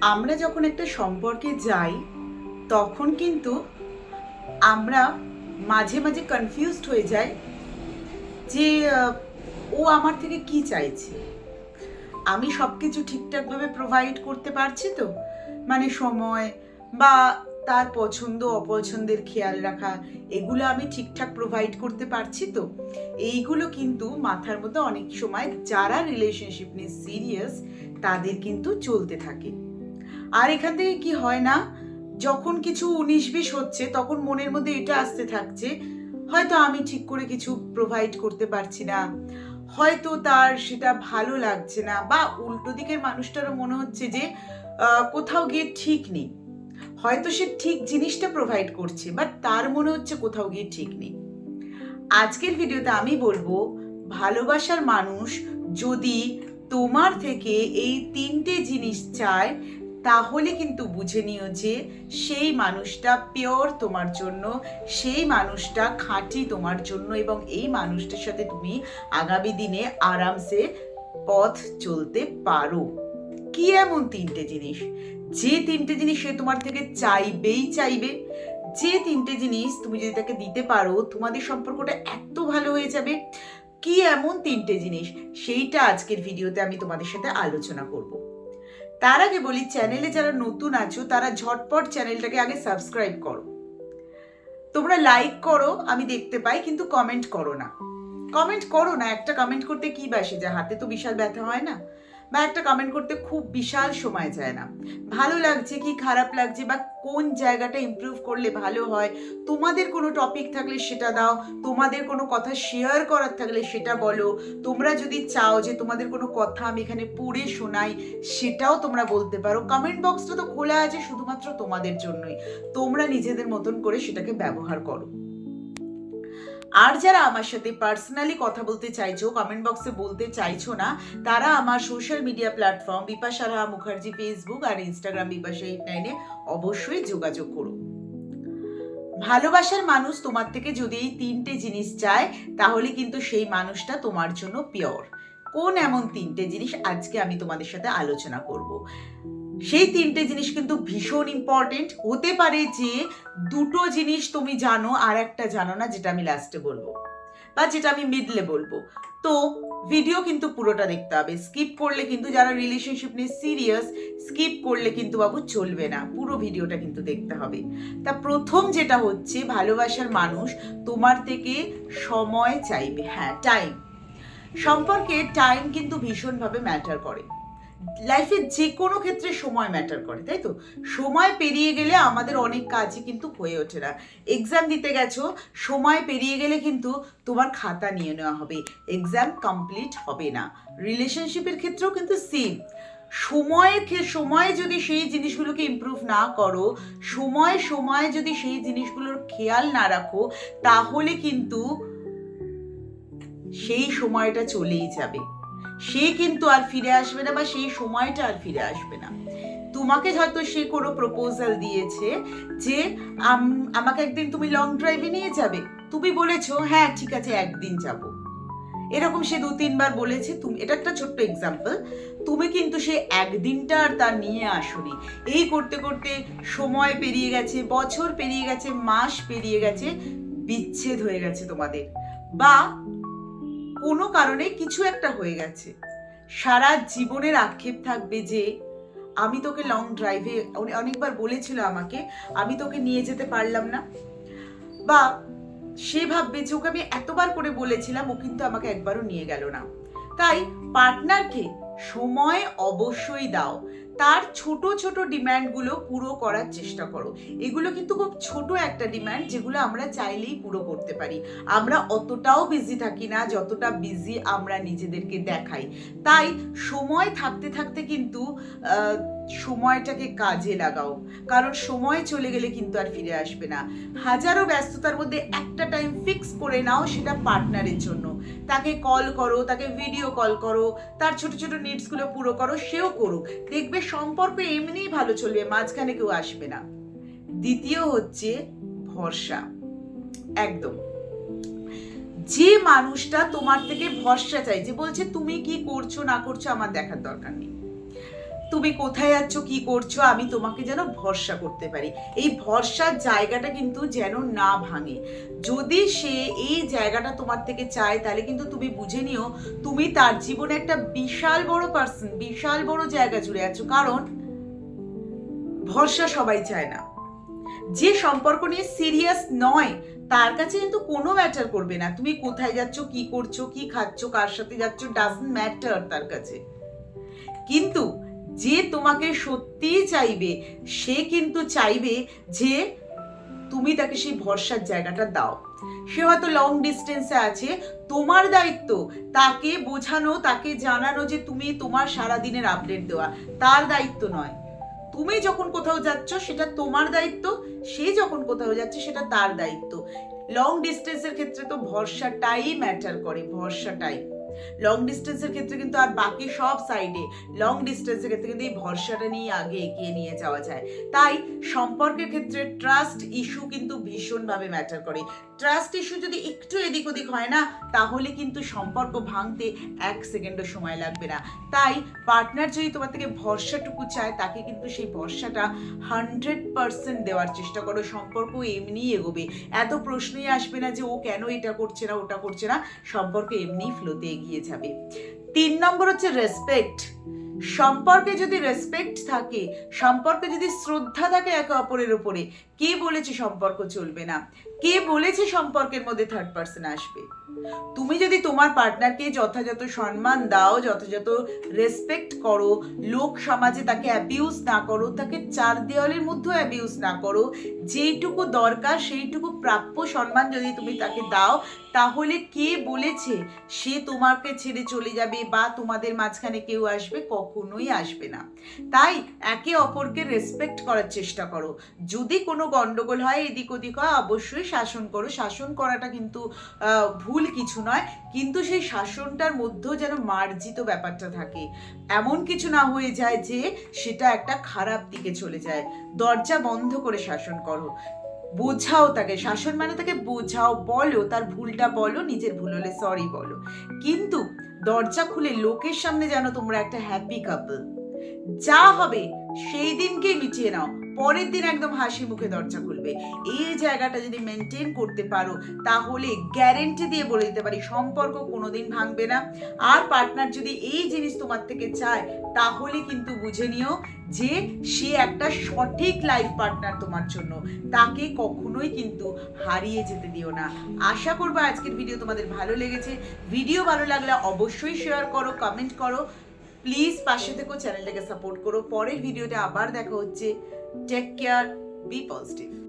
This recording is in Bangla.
আমরা যখন একটা সম্পর্কে যাই, তখন কিন্তু আমরা মাঝে মাঝে কনফিউজড হয়ে যাই যে ও আমার থেকে কি চাইছে? আমি সব কিছু ঠিকঠাকভাবে প্রোভাইড করতে পারছি তো? মানে সময় বা তার পছন্দ, অপছন্দের খেয়াল রাখা, এগুলো আমি ঠিকঠাক প্রোভাইড করতে পারছি তো? এইগুলো কিন্তু মাথার মধ্যে অনেক সময় যারা রিলেশনশিপ নিয়ে সিরিয়াস তাদের কিন্তু চলতে থাকে। আর এখান থেকে কি হয় না, যখন কিছু উনিশ বিশ হচ্ছে, তখন মনের মধ্যে এটা আসতে থাকছে, হয়তো আমি ঠিক করে কিছু প্রোভাইড করতে পারছি না, হয়তো তার সেটা ভালো লাগছে না, বা উল্টো দিকের মানুষটারও মনে হচ্ছে যে কোথাও গিয়ে ঠিক নেই। হয়তো সে ঠিক জিনিসটা প্রোভাইড করছে বাট তার মনে হচ্ছে কোথাও গিয়ে ঠিক নেই। আজকের ভিডিওতে আমি বলব, ভালোবাসার মানুষ যদি তোমার থেকে এই তিনটে জিনিস চায় তাহলে কিন্তু বুঝে নিও যে সেই মানুষটা পিওর তোমার জন্য, সেই মানুষটা খাঁটি তোমার জন্য এবং এই মানুষটার সাথে তুমি আগামী দিনে আরামসে পথ চলতে পারো। কি এমন তিনটে জিনিস? যে তিনটে জিনিস সে তোমার থেকে চাইবেই চাইবে। যে তিনটে জিনিস তুমি যদি তাকে দিতে পারো, তোমাদের সম্পর্কটা এত ভালো হয়ে যাবে। কি এমন তিনটে জিনিস? সেইটা আজকের ভিডিওতে আমি তোমাদের সাথে আলোচনা করব। তার আগে বলি চ্যানেলে যারা নতুন আছো, তারা ঝটপট চ্যানেলটাকে আগে সাবস্ক্রাইব করো। তোমরা লাইক করো, আমি দেখতে পাই, কিন্তু কমেন্ট করো না। কমেন্ট করো না, একটা কমেন্ট করতে কি বাসে? যা হাতে তো বিশাল ব্যথা হয় না? বা একটা কমেন্ট করতে খুব বিশাল সময় যায় না। ভালো লাগছে কি, খারাপ লাগছে বা কোন জায়গাটা ইমপ্রুভ করলে ভালো হয়? তোমাদের কোনো টপিক থাকলে সেটা দাও, তোমাদের কোনো কথা শেয়ার করার থাকলে সেটা বলো। তোমরা যদি চাও যে তোমাদের কোনো কথা আমি এখানে পড়ে শোনাই, সেটাও তোমরা বলতে পারো। কমেন্ট বক্সটা তো খোলা আছে, শুধুমাত্র তোমাদের জন্যই। তোমরা নিজেদের মতন করে সেটাকে ব্যবহার করো। আর যারা আমার সাথে পার্সোনালি কথা বলতে চাইছো কমেন্ট বক্সে বলতে চাইছো না, তারা আমার social media platform Bipasha Raha Mukherjee Facebook আর ইনস্টাগ্রাম বিপাশা এইট নাইনে অবশ্যই যোগাযোগ করো। ভালোবাসার মানুষ তোমার থেকে যদি এই তিনটে জিনিস চায়, তাহলে কিন্তু সেই মানুষটা তোমার জন্য পিওর কোন এমন তিনটে জিনিস আজকে আমি তোমাদের সাথে আলোচনা করব? সেই তিনটে জিনিস কিন্তু ভীষণ ইম্পর্টেন্ট হতে পারে যে দুটো জিনিস তুমি জানো, আর একটা জানো না, যেটা আমি লাস্টে বলব। বা যেটা আমি মিডলে বলব। তো ভিডিও কিন্তু পুরোটা দেখতে হবে। স্কিপ করলে কিন্তু যারা রিলেশনশিপ নিয়ে সিরিয়াস স্কিপ করলে কিন্তু বাবু চলবে না। পুরো ভিডিওটা কিন্তু দেখতে হবে। তা প্রথম যেটা হচ্ছে, ভালোবাসার মানুষ তোমার থেকে সময় চাইবে। হ্যাঁ টাইম সম্পর্কে টাইম কিন্তু ভীষণভাবে ম্যাটার করে। লাইফে যে কোনো ক্ষেত্রে সময় ম্যাটার করে, তাই তো? সময় পেরিয়ে গেলে আমাদের অনেক কাজই কিন্তু হয়ে ওঠে না। এক্সাম দিতে গেছো, সময় পেরিয়ে গেলে কিন্তু তোমার খাতা নিয়ে নেওয়া হবে এক্সাম কমপ্লিট হবে না। রিলেশনশিপের ক্ষেত্রেও কিন্তু সেম সময়ের সময়ে যদি সেই জিনিসগুলোকে ইমপ্রুভ না করো, সময় সময় যদি সেই জিনিসগুলোর খেয়াল না রাখো, তাহলে কিন্তু সেই সময়টা চলেই যাবে। সে কিন্তু আর ফিরে আসবে না বা সেই সময়টা আর ফিরে আসবে না। তোমাকে হয়তো সে কোনো প্রপোজাল দিয়েছে যে আম- আমাকে একদিন তুমি লং ড্রাইভে নিয়ে যাবে। তুমি বলেছ হ্যাঁ ঠিক আছে, একদিন যাব। এরকম সে দু, তিনবার বলেছে। তুমি, এটা একটা ছোট্ট এক্সাম্পল তুমি কিন্তু সে একদিনটা আর তার নিয়ে আসনি। এই করতে করতে সময় পেরিয়ে গেছে, বছর পেরিয়ে গেছে, মাস পেরিয়ে গেছে, বিচ্ছেদ হয়ে গেছে তোমাদের। বা কোনো কারণে কিছু একটা হয়ে গেছে। সারা জীবনের আক্ষেপ থাকবে যে, আমি তোকে লং ড্রাইভে অনেকবার বলেছিল আমাকে, আমি তোকে নিয়ে যেতে পারলাম না। বা সে ভাববে যে, ওকে আমি এতবার করে বলেছিলাম, ও কিন্তু আমাকে একবারও নিয়ে গেল না। তাই পার্টনারকে সময় অবশ্যই দাও। তার ছোট ছোট ডিম্যান্ডগুলো পুরো করার চেষ্টা করো। এগুলো কিন্তু খুব ছোট একটা ডিম্যান্ড যেগুলো আমরা চাইলেই পুরো করতে পারি। আমরা অতটাও বিজি থাকি না, যতটা বিজি আমরা নিজেদেরকে দেখাই। তাই সময় থাকতে থাকতে কিন্তু সময়টাকে কাজে লাগাও। কারণ সময় চলে গেলে কিন্তু আর ফিরে আসবে না। হাজারো ব্যস্ততার মধ্যে একটা টাইম ফিক্স করে নাও সেটা পার্টনারের জন্য। তাকে কল করো, তাকে ভিডিও কল করো, তার ছোট ছোট নিডসগুলো পুরো করো, সেও করুক। দেখবে সম্পর্ক এমনিই ভালো চলবে, মাঝখানে কেউ আসবে না। দ্বিতীয় হচ্ছে ভরসা। একদম। যে মানুষটা তোমার থেকে ভরসা চাই, যে বলছে, তুমি কি করছ, না করছ, আমার দেখার দরকার নেই। তুমি কোথায় যাচ্ছ কি করছ, আমি তোমাকে যেন ভরসা করতে পারি। এই ভরসার জায়গাটা কিন্তু যেন না ভাঙে। যদি সে এই জায়গাটা তোমার থেকে চায়, তাহলে কিন্তু তুমি বুঝে নিও, তুমি তার জীবনে একটা বিশাল বড় পার্সন বিশাল বড় জায়গা জুড়ে আছো। কারণ, ভরসা সবাই চায় না। যে সম্পর্ক নিয়ে সিরিয়াস নয়, তার কাছে কিন্তু কোনো ম্যাটার করবে না। তুমি কোথায় যাচ্ছ, কি করছ, কি খাচ্ছ, কার সাথে যাচ্ছ ডাজন্ট ম্যাটার তার কাছে। কিন্তু যে তোমাকে সত্যিই চাইবে, সে কিন্তু চাইবে যে তুমি তাকে সেই ভরসার জায়গাটা দাও। সে হয়তো লং ডিস্টেন্সে আছে, তোমার দায়িত্ব তাকে বোঝানো, তাকে জানানো যে তুমি তোমার সারা দিনের আপডেট দেওয়া। তার দায়িত্ব নয়। তুমি যখন কোথাও যাচ্ছ, সেটা তোমার দায়িত্ব, সে যখন কোথাও যাচ্ছে, সেটা তার দায়িত্ব। লং ডিস্টেন্সের ক্ষেত্রে তো ভরসাটাই ম্যাটার করে, ভরসাটাই। লং ডিস্টেন্সের ক্ষেত্রে কিন্তু আর বাকি সব সাইডে লং ডিস্টেন্সের ক্ষেত্রে কিন্তু এই ভরসাটা নিয়ে আগে এগিয়ে নিয়ে যাওয়া যায়। তাই সম্পর্কের ক্ষেত্রে ট্রাস্ট ইস্যু কিন্তু ভীষণভাবে ম্যাটার করে। ট্রাস্ট ইস্যু যদি একটু এদিক ওদিক হয় না, তাহলে কিন্তু সম্পর্ক ভাঙতে এক সেকেন্ডও সময় লাগবে না। তাই পার্টনার যদি তোমার থেকে ভরসাটুকু চায়, তাকে কিন্তু সেই ভরসাটা হান্ড্রেড পার্সেন্ট দেওয়ার চেষ্টা করো। সম্পর্ক এমনিই এগোবে। এত প্রশ্নই আসবে না যে ও কেন এটা করছে না, ওটা করছে না। সম্পর্ক এমনিই ফ্লোতে এগিয়ে যাবে। তিন নম্বর হচ্ছে রেসপেক্ট সম্পর্কে যদি রেসপেক্ট থাকে, সম্পর্কে যদি শ্রদ্ধা থাকে একে অপরের উপরে, কে বলেছে সম্পর্ক চলবে না? কে বলেছে সম্পর্কের মধ্যে থার্ড পার্সন আসবে? তুমি যদি তোমার পার্টনারকে যথাযথ সম্মান দাও, যথাযথ রেসপেক্ট করো, লোক সমাজে তাকে অ্যাবিউজ না করো, তাকে চার দেওয়ালের মধ্যেও অ্যাবিউজ না করো, যেইটুকু দরকার সেইটুকু প্রাপ্য সম্মান যদি তুমি তাকে দাও, তাহলে কে বলেছে সে তোমাকে ছেড়ে চলে যাবে বা তোমাদের মাঝখানে কেউ আসবে, কখনোই আসবে না। তাই একে অপরকে রেসপেক্ট করার চেষ্টা করো। যদি কোনো গন্ডগোল হয়, এদিক ওদিক হয়, অবশ্যই শাসন করো। শাসন করাটা কিন্তু ভুল কিছু নয়, কিন্তু সেই শাসনটার মধ্যেও যেন মার্জিত ব্যাপারটা থাকে। এমন কিছু না হয়ে যায় যে সেটা একটা খারাপ দিকে চলে যায়। দরজা বন্ধ করে শাসন করো। বোঝাও তাকে। শাসন মানে তাকে বোঝাও, বলো। তার ভুলটা বলো, নিজের ভুল হলে সরি বলো। কিন্তু দরজা খুলে লোকের সামনে যেন তোমরা একটা হ্যাপি কাপল যা হবে, সেই দিনকেই মিটিয়ে নাও। পরের দিন একদম হাসি মুখে দরজা খুলবে। এই জায়গাটা যদি মেনটেন করতে পারো, তাহলে গ্যারেন্টি দিয়ে বলে দিতে পারি, সম্পর্ক কোনোদিন ভাঙবে না। আর পার্টনার যদি এই জিনিস তোমার থেকে চায়, তাহলে কিন্তু বুঝে নিও যে সে একটা সঠিক লাইফ পার্টনার তোমার জন্য। তাকে কখনোই কিন্তু হারিয়ে যেতে দিও না। আশা করব আজকের ভিডিও তোমাদের ভালো লেগেছে। ভিডিও ভালো লাগলে অবশ্যই শেয়ার করো কমেন্ট করো। প্লিজ পাশে থেকো চ্যানেলটাকে সাপোর্ট করো। পরের ভিডিওটা আবার দেখা হচ্ছে। Take care, be positive.